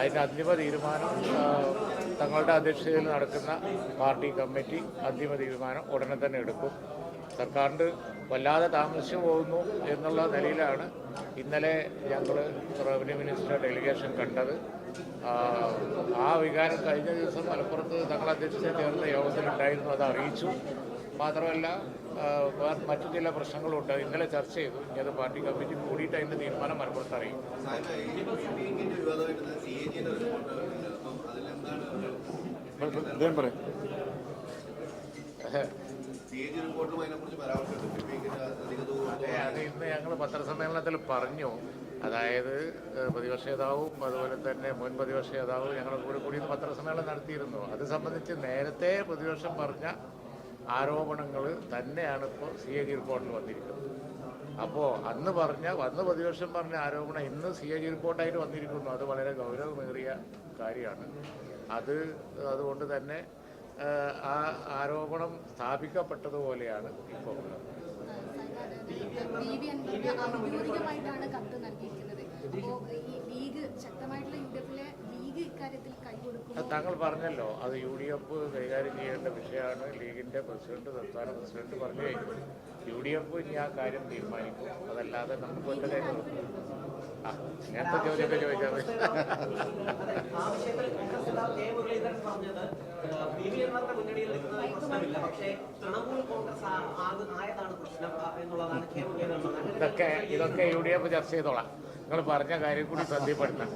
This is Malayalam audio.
അതിന്റെ അന്തിമ തീരുമാനം തങ്ങളുടെ അധ്യക്ഷതയിൽ നടക്കുന്ന പാർട്ടി കമ്മിറ്റി അന്തിമ തീരുമാനം ഉടനെ തന്നെ എടുക്കും. സർക്കാരിന്റെ വല്ലാതെ താമസിച്ചു പോകുന്നു എന്നുള്ള നിലയിലാണ് ഇന്നലെ ഞങ്ങൾ റവന്യൂ മിനിസ്റ്റർ ഡെലിഗേഷൻ കണ്ടത്. ആ, വികാരം കഴിഞ്ഞ ദിവസം മലപ്പുറത്ത് തങ്ങളുടെ അധ്യക്ഷതയിൽ ചേർന്ന യോഗത്തിലുണ്ടായിരുന്നു അത് അറിയിച്ചു. മാത്രമല്ല മറ്റ് ചില പ്രശ്നങ്ങളുണ്ട്. ഇന്നലെ ചർച്ച ചെയ്തു. ഇനി അത് പാർട്ടി കമ്മിറ്റി കൂടിയിട്ട് അതിന്റെ തീരുമാനം മലപ്പുറത്ത് അറിയും. അതെ ഇന്ന് ഞങ്ങൾ പത്രസമ്മേളനത്തിൽ പറഞ്ഞു. അതായത് പ്രതിപക്ഷ നേതാവും അതുപോലെ തന്നെ മുൻ പ്രതിപക്ഷ നേതാവും ഞങ്ങളുടെ കൂടെ കൂടി പത്രസമ്മേളനം നടത്തിയിരുന്നു. അത് സംബന്ധിച്ച് നേരത്തെ പ്രതിപക്ഷം പറഞ്ഞ ആരോപണങ്ങൾ തന്നെയാണ് ഇപ്പോൾ സി എ ജി റിപ്പോർട്ടിൽ വന്നിരിക്കുന്നത്. അപ്പോൾ അന്ന് പറഞ്ഞ അന്ന് പ്രതിപക്ഷം പറഞ്ഞ ആരോപണം ഇന്ന് സി എ ജി റിപ്പോർട്ടായിട്ട് വന്നിരിക്കുന്നു. അത് വളരെ ഗൗരവമേറിയ കാര്യമാണ്. അത് അതുകൊണ്ട് തന്നെ ആ ആരോപണം സ്ഥാപിക്കപ്പെട്ടതുപോലെയാണ് ഇപ്പോൾ ഉള്ളത്. കത്ത് നൽകിയിരിക്കുന്നത്. അപ്പോൾ ഈ ലീഗ് ശക്തമായിട്ടുള്ള യു ഡി എഫിലെ ലീഗ് ഇക്കാര്യത്തിൽ കൈകൊടുക്കും അത് താങ്കൾ പറഞ്ഞല്ലോ അത് യു ഡി എഫ് കൈകാര്യം ചെയ്യേണ്ട വിഷയമാണ് ലീഗിന്റെ പ്രസിഡന്റ് സംസ്ഥാന പ്രസിഡന്റ് പറഞ്ഞു കഴിഞ്ഞു. യു ഡി എഫ് ഇനി ആ കാര്യം തീരുമാനിക്കും. അതല്ലാതെ നമുക്ക് ആ അങ്ങനത്തെ ചോദ്യമൊക്കെ ചോദിച്ചാൽ ഇതൊക്കെ ഇതൊക്കെ യു ഡി എഫ് ചർച്ച ചെയ്തോളാം. നിങ്ങൾ പറഞ്ഞ കാര്യം കൂടി ശ്രദ്ധപ്പെടുത്തണം